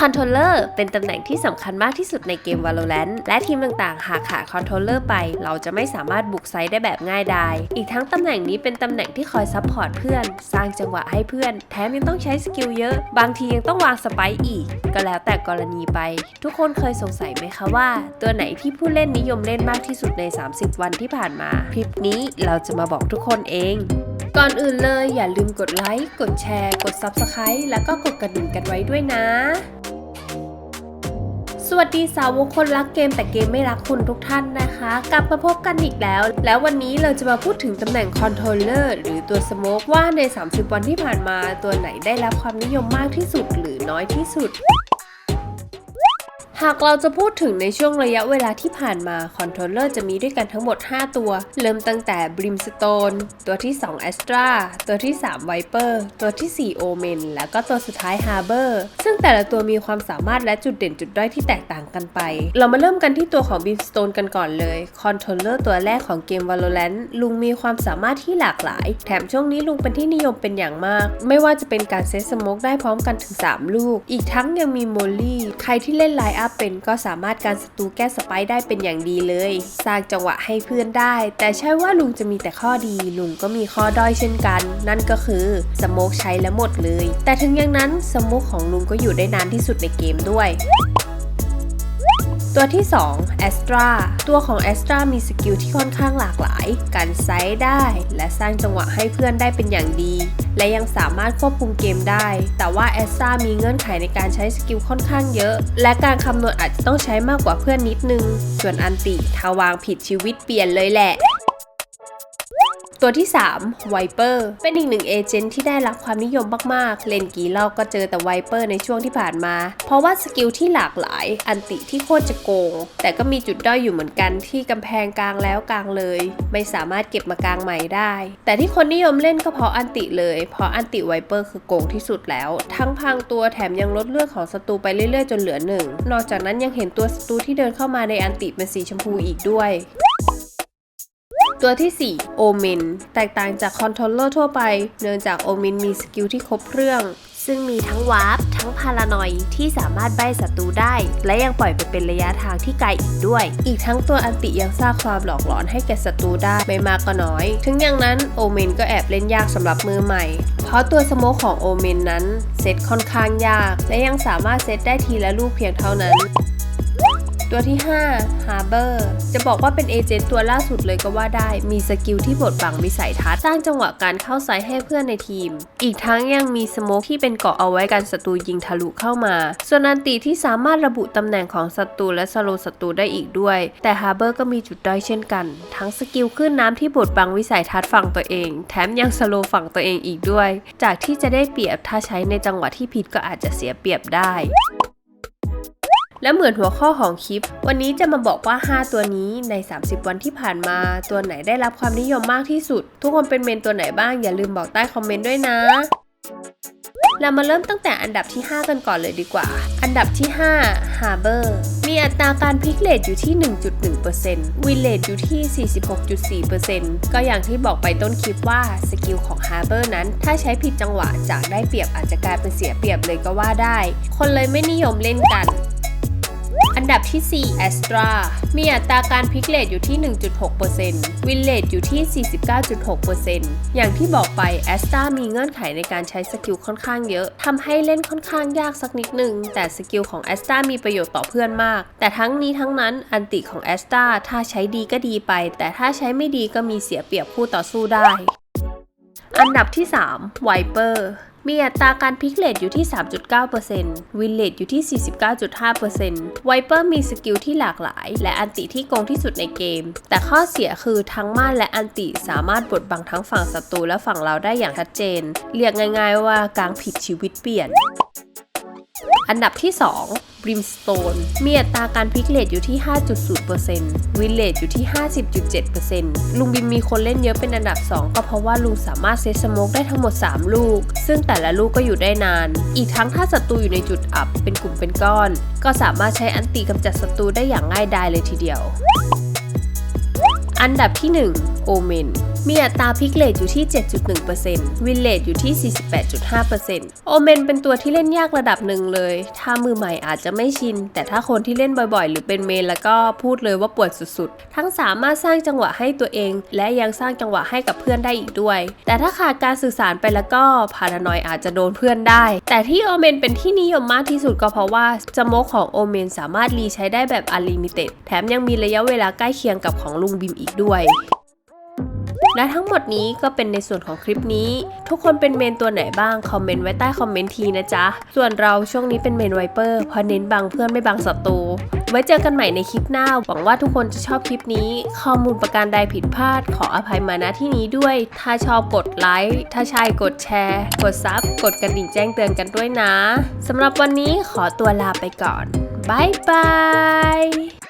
คอนโทรลเลอร์เป็นตำแหน่งที่สำคัญมากที่สุดในเกม Valorant และทีมต่างๆ หากขาดคอนโทรลเลอร์ไป เราจะไม่สามารถบุกไซต์ได้แบบง่ายดาย อีกทั้งตำแหน่งนี้เป็นตำแหน่งที่คอยซัพพอร์ตเพื่อน สร้างจังหวะให้เพื่อน แถมยังต้องใช้สกิลเยอะ บางทียังต้องวางสไปค์อีก ก็แล้วแต่กรณีไป ทุกคนเคยสงสัยไหมคะว่า ตัวไหนที่ผู้เล่นนิยมเล่นมากที่สุดใน 30 วันที่ผ่านมา คลิปนี้เราจะมาบอกทุกคนเองก่อนอื่นเลยอย่าลืมกดไลค์ กดแชร์ กด Subscribe แล้วก็กดกระดิ่งกันไว้ด้วยนะ วัสดีสาวกคนรักเกมแต่เกมไม่รักคุณทุกท่านนะคะ กลับมาพบกันอีกแล้ว แล้ววันนี้เราจะมาพูดถึงตำแหน่งคอนโทรลเลอร์หรือตัวสโมกว่าใน 30 วันที่ผ่านมาตัวไหนได้รับความนิยมมากที่สุดหรือน้อยที่สุด หากเราจะพูดถึงในช่วงระยะเวลาที่ผ่านมาคอนโทรลเลอร์จะมีด้วยกันทั้งหมด 5 ตัว เริ่มตั้งแต่ Brimstone ตัวที่ 2 Astra ตัวที่ 3 Viper ตัวที่ 4 Omen แล้วก็ตัวสุดท้าย Harbor ซึ่งแต่ละตัวมีความสามารถและจุดเด่นจุดด้อยที่แตกต่างกันไป เรามาเริ่มกันที่ตัวของ Brimstone กันก่อนเลยคอนโทรลเลอร์ตัวแรกของเกม Valorant ลุงมีความสามารถที่หลากหลาย แถมช่วงนี้ลุงเป็นที่นิยมเป็นอย่างมาก ไม่ว่าจะเป็นการเซตสโมกได้พร้อมกันถึง 3 ลูก อีกทั้งยังมีโมลี่ใครที่เล่นไลน์อัาเป็นก็สามารถการศัตรูแก้สไปได้เป็นอย่างดีเลย สร้างจังหวะให้เพื่อนได้ แต่ใช่ว่าลุงจะมีแต่ข้อดีลุงก็มีข้อด้อยเช่นกัน นั่นก็คือสโมกใช้แล้วหมดเลย แต่ถึงอย่างนั้นสโมกของลุงก็อยู่ได้นานที่สุดในเกมด้วย ตัวที่ 2 Astra ตัวของ Astra มีสกิลที่ค่อนข้างหลากหลาย การไซด์ได้ และสร้างจังหวะให้เพื่อนได้เป็นอย่างดี และยังสามารถควบคุมเกมได้ แต่ว่า Astra มีเงื่อนไขในการใช้สกิลค่อนข้างเยอะ และการคำนวณอาจจะต้องใช้มากกว่าเพื่อนนิดนึง ส่วนอันติถ้าวางผิดชีวิตเปลี่ยนเลยแหละ ตัวที่ 3 Viper เป็นอีกหนึ่งเอเจนต์ที่ได้รับความนิยมมาก ๆ เล่นกี่รอบก็เจอแต่ Viper ในช่วงที่ผ่านมา เพราะว่าสกิลที่หลากหลาย อันติที่โคตรจะโกง แต่ก็มีจุดด้อยอยู่เหมือนกันที่กำแพงกลางแล้วกลางเลย ไม่สามารถเก็บมากลางใหม่ได้ แต่ที่คนนิยมเล่นก็เพราะอันติเลย เพราะอันติ Viper คือโกงที่สุดแล้ว ทั้งพังตัวแถมยังลดเลือดของศัตรูไปเรื่อย ๆ จนเหลือหนึ่งนอกจากนั้นยังเห็นตัวศัตรูที่เดินเข้ามาในอันติเป็นสีชมพูอีกด้วย ตัวที่4โอเมนแตกต่างจากคอนโทรลเลอร์ทั่วไป เนื่องจากโอเมนมีสกิลที่ครบเครื่อง ซึ่งมีทั้งวาร์ปทั้งพารานอยที่สามารถใบ้ศัตรูได้ และยังปล่อยไปเป็นระยะทางที่ไกลอีกด้วย อีกทั้งตัวอันติยังสร้างความหลอกหลอนให้แก่ศัตรูได้ไม่มากก็น้อย ถึงอย่างนั้นโอเมนก็แอบเล่นยากสำหรับมือใหม่ เพราะตัวสโมคของโอเมนนั้นเซตค่อนข้างยาก และยังสามารถเซตได้ทีละลูกเพียงเท่านั้น ตัวที่ 5 Harbor จะบอกว่าเป็นเอเจนต์ตัวล่าสุดเลยก็ว่าได้ มีสกิลที่บดบังวิสัยทัศน์สร้างจังหวะการเข้าไซด์ให้เพื่อนในทีม อีกทั้งยังมีสโมกที่เป็นเกาะเอาไว้กันศัตรูยิงทะลุเข้ามา ส่วนอันตีที่สามารถระบุตำแหน่งของศัตรูและสโลศัตรูได้อีกด้วย แต่ Harbor ก็มีจุดด้อยเช่นกัน ทั้งสกิลขึ้นน้ำที่บดบังวิสัยทัศน์ฝั่งตัวเอง แถมยังสโลฝั่งตัวเองอีกด้วย จากที่จะได้เปรียบถ้าใช้ในจังหวะที่ผิดก็อาจจะเสียเปรียบได้ และเหมือนหัวข้อของคลิป วันนี้จะมาบอกว่า 5 ตัวนี้ใน 30 วันที่ผ่านมา ตัวไหนได้รับความนิยมมากที่สุด ทุกคนเป็นเมนตัวไหนบ้างอย่าลืมบอกใต้คอมเมนต์ด้วยนะ เรามาเริ่มตั้งแต่อันดับที่ 5 กันก่อนเลยดีกว่า อันดับที่ 5 Harbor มีอัตราการพลิกเลทอยู่ที่ 1.1%วินเลทอยู่ที่ 46.4%ก็อย่างที่บอกไปต้นคลิปว่าสกิลของ Harbor นั้น ถ้าใช้ผิดจังหวะจากได้เปรียบอาจจะกลายเป็นเสียเปรียบเลยก็ว่าได้ คนเลยไม่นิยมเล่นกันอัน ดับที่ 4 Astra มีอัตราการพลิกเลทอยู่ที่ 1.6%วินเลทอยู่ที่ 49.6%อย่างที่บอกไป Astra มีเงื่อนไขในการใช้สกิลค่อนข้างเยอะทำให้เล่นค่อนข้างยากสักนิดหนึ่งแต่สกิลของ Astra มีประโยชน์ต่อเพื่อนมาก แต่ทั้งนี้ทั้งนั้นอันติของ Astra ถ้าใช้ดีก็ดีไป แต่ถ้าใช้ไม่ดีก็มีเสียเปรียบคู่ต่อสู้ได้ อันดับที่ 3 Viper มีอัตราการพลิกเลตอยู่ที่ 3.9%วินเลตอยู่ที่ 49.5%ไวเปอร์มีสกิลที่หลากหลาย และอันติที่โกงที่สุดในเกม แต่ข้อเสียคือทั้งม่านและอันติสามารถบดบังทั้งฝั่งศัตรูและฝั่งเราได้อย่างชัดเจน เรียกง่าย ๆว่ากลางผิดชีวิตเปลี่ยน อันดับที่ 2 Brimstone มีอัตราการพลิกเลทอยู่ที่ 5.0%วินเลทอยู่ที่ 50.7%ลุงบิมมีคนเล่นเยอะเป็นอันดับ 2 ก็เพราะว่าลุงสามารถเซตสโมกได้ทั้งหมด 3 ลูก ซึ่งแต่ละลูกก็อยู่ได้นาน อีกทั้งถ้าศัตรูอยู่ในจุดอับเป็นกลุ่มเป็นก้อน ก็สามารถใช้อันติกำจัดศัตรูได้อย่างง่ายดายเลยทีเดียว อันดับที่ 1 โอเมน มีอัตราพิกเลตอยู่ที่ 7.1%วินเลตอยู่ที่ 48.5%โอเมนเป็นตัวที่เล่นยากระดับหนึ่งเลย ถ้ามือใหม่อาจจะไม่ชิน แต่ถ้าคนที่เล่นบ่อยๆ หรือเป็นเมนแล้วก็พูดเลยว่าปวดสุดๆ ทั้งสามารถสร้างจังหวะให้ตัวเอง และยังสร้างจังหวะให้กับเพื่อนได้อีกด้วย แต่ถ้าขาดการสื่อสารไปแล้วก็พารานอยอาจจะโดนเพื่อนได้ แต่ที่โอเมนเป็นที่นิยมมากที่สุดก็เพราะว่าสโมกของโอเมนสามารถรีใช้ได้แบบอลิมิเต็ดแถมยังมีระยะเวลาใกล้เคียงกับของลุงบิมอีกด้วย และทั้งหมดนี้ก็เป็นในส่วนของคลิปนี้ ทุกคนเป็นเมนตัวไหนบ้าง คอมเมนต์ไว้ใต้คอมเมนต์ทีนะจ๊ะ ส่วนเราช่วงนี้เป็นเมนไวเปอร์เพราะเน้นบังเพื่อนไม่บังศัตรูไว้เจอกันใหม่ในคลิปหน้า หวังว่าทุกคนจะชอบคลิปนี้ ข้อมูลประการใดผิดพลาด ขออภัยมาณที่นี้ด้วย ถ้าชอบกดไลค์ ถ้าใช่กดแชร์ กดซับ กดกระดิ่งแจ้งเตือนกันด้วยนะ สำหรับวันนี้ขอตัวลาไปก่อนบายบาย